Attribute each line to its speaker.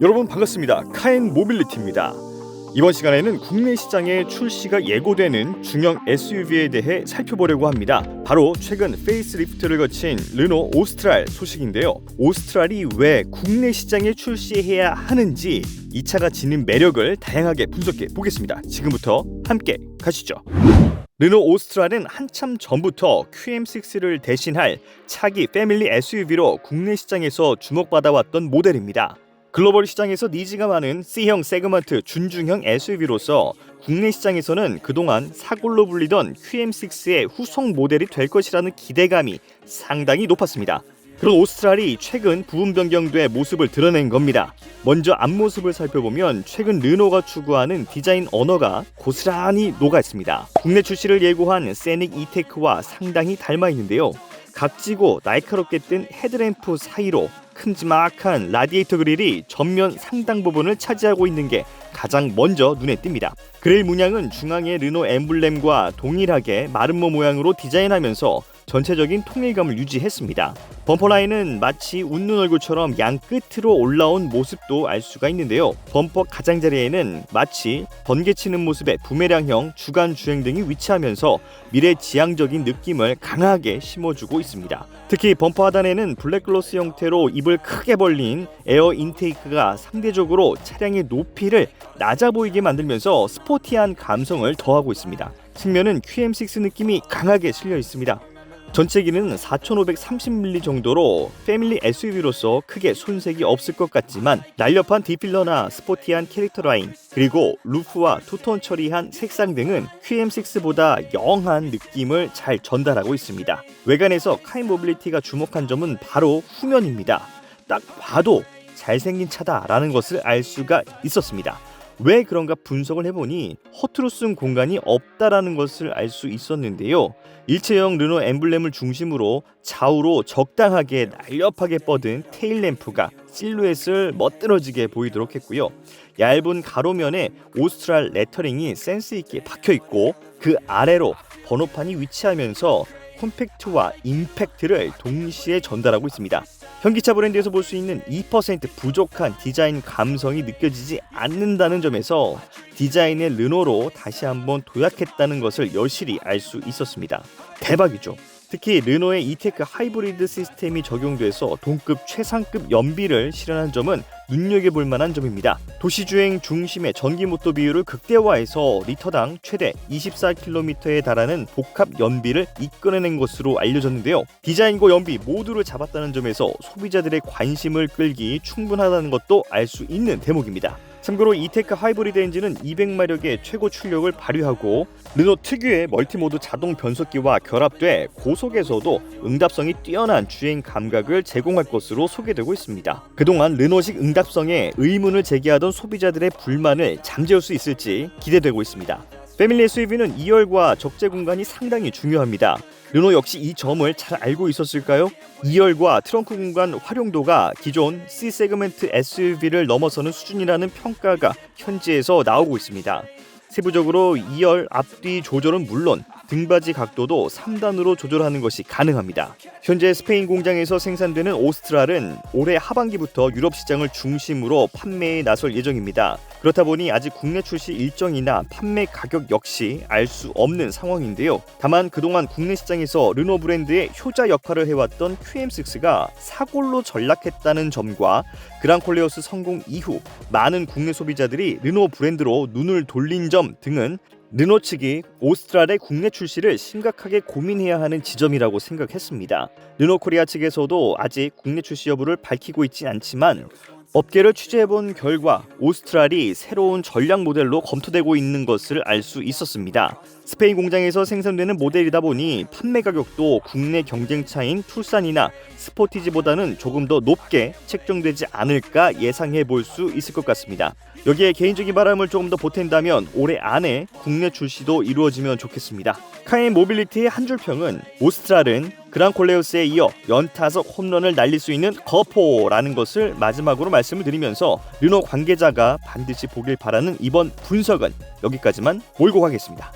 Speaker 1: 여러분 반갑습니다. 카엔 모빌리티입니다. 이번 시간에는 국내 시장에 출시가 예고되는 중형 SUV에 대해 살펴보려고 합니다. 바로 최근 페이스리프트를 거친 르노 오스트랄 소식인데요. 오스트랄이 왜 국내 시장에 출시해야 하는지 이 차가 지닌 매력을 다양하게 분석해 보겠습니다. 지금부터 함께 가시죠. 르노 오스트랄은 한참 전부터 QM6를 대신할 차기 패밀리 SUV로 국내 시장에서 주목받아왔던 모델입니다. 글로벌 시장에서 니즈가 많은 C형 세그먼트 준중형 SUV로서 국내 시장에서는 그동안 사골로 불리던 QM6의 후속 모델이 될 것이라는 기대감이 상당히 높았습니다. 그런 오스트랄이 최근 부분 변경돼 모습을 드러낸 겁니다. 먼저 앞모습을 살펴보면 최근 르노가 추구하는 디자인 언어가 고스란히 녹아 있습니다. 국내 출시를 예고한 세닉 이테크와 상당히 닮아 있는데요. 각지고 날카롭게 뜬 헤드램프 사이로 큼지막한 라디에이터 그릴이 전면 상당 부분을 차지하고 있는 게 가장 먼저 눈에 띕니다. 그릴 문양은 중앙의 르노 엠블렘과 동일하게 마름모 모양으로 디자인하면서 전체적인 통일감을 유지했습니다. 범퍼 라인은 마치 웃는 얼굴처럼 양 끝으로 올라온 모습도 알 수가 있는데요. 범퍼 가장자리에는 마치 번개치는 모습의 부메랑형 주간 주행 등이 위치하면서 미래 지향적인 느낌을 강하게 심어주고 있습니다. 특히 범퍼 하단에는 블랙글로스 형태로 입을 크게 벌린 에어 인테이크가 상대적으로 차량의 높이를 낮아 보이게 만들면서 스포티한 감성을 더하고 있습니다. 측면은 QM6 느낌이 강하게 실려 있습니다. 전체 길이는 4,530mm 정도로 패밀리 SUV로서 크게 손색이 없을 것 같지만 날렵한 디필러나 스포티한 캐릭터 라인 그리고 루프와 투톤 처리한 색상 등은 QM6보다 영한 느낌을 잘 전달하고 있습니다. 외관에서 카인 모빌리티가 주목한 점은 바로 후면입니다. 딱 봐도 잘생긴 차다라는 것을 알 수가 있었습니다. 왜 그런가 분석을 해보니 허투루 쓴 공간이 없다라는 것을 알 수 있었는데요. 일체형 르노 엠블렘을 중심으로 좌우로 적당하게 날렵하게 뻗은 테일 램프가 실루엣을 멋들어지게 보이도록 했고요. 얇은 가로면에 오스트랄 레터링이 센스 있게 박혀 있고 그 아래로 번호판이 위치하면서 콤팩트와 임팩트를 동시에 전달하고 있습니다. 현기차 브랜드에서 볼 수 있는 2% 부족한 디자인 감성이 느껴지지 않는다는 점에서 디자인의 르노로 다시 한번 도약했다는 것을 여실히 알 수 있었습니다. 대박이죠. 특히 르노의 이테크 하이브리드 시스템이 적용돼서 동급 최상급 연비를 실현한 점은 눈여겨볼 만한 점입니다. 도시주행 중심의 전기모터 비율을 극대화해서 리터당 최대 24km에 달하는 복합 연비를 이끌어낸 것으로 알려졌는데요. 디자인과 연비 모두를 잡았다는 점에서 소비자들의 관심을 끌기 충분하다는 것도 알 수 있는 대목입니다. 참고로 이테크 하이브리드 엔진은 200마력의 최고 출력을 발휘하고 르노 특유의 멀티모드 자동 변속기와 결합돼 고속에서도 응답성이 뛰어난 주행 감각을 제공할 것으로 소개되고 있습니다. 그동안 르노식 응답성에 의문을 제기하던 소비자들의 불만을 잠재울 수 있을지 기대되고 있습니다. 패밀리 SUV는 2열과 적재 공간이 상당히 중요합니다. 르노 역시 이 점을 잘 알고 있었을까요? 2열과 트렁크 공간 활용도가 기존 C 세그먼트 SUV를 넘어서는 수준이라는 평가가 현지에서 나오고 있습니다. 세부적으로 2열 앞뒤 조절은 물론 등받이 각도도 3단으로 조절하는 것이 가능합니다. 현재 스페인 공장에서 생산되는 오스트랄은 올해 하반기부터 유럽 시장을 중심으로 판매에 나설 예정입니다. 그렇다 보니 아직 국내 출시 일정이나 판매 가격 역시 알 수 없는 상황인데요. 다만 그동안 국내 시장에서 르노 브랜드의 효자 역할을 해왔던 QM6가 사골로 전락했다는 점과 그랑콜레오스 성공 이후 많은 국내 소비자들이 르노 브랜드로 눈을 돌린 점 등은 르노 측이 오스트랄의 국내 출시를 심각하게 고민해야 하는 지점이라고 생각했습니다. 르노 코리아 측에서도 아직 국내 출시 여부를 밝히고 있지 않지만 업계를 취재해본 결과 오스트랄이 새로운 전략 모델로 검토되고 있는 것을 알 수 있었습니다. 스페인 공장에서 생산되는 모델이다 보니 판매 가격도 국내 경쟁차인 투싼이나 스포티지보다는 조금 더 높게 책정되지 않을까 예상해 볼 수 있을 것 같습니다. 여기에 개인적인 바람을 조금 더 보탠다면 올해 안에 국내 출시도 이루어지면 좋겠습니다. 카인 모빌리티의 한줄 평은 오스트랄은 그랑콜레우스에 이어 연타석 홈런을 날릴 수 있는 거포라는 것을 마지막으로 말씀을 드리면서 르노 관계자가 반드시 보길 바라는 이번 분석은 여기까지만 몰고 가겠습니다.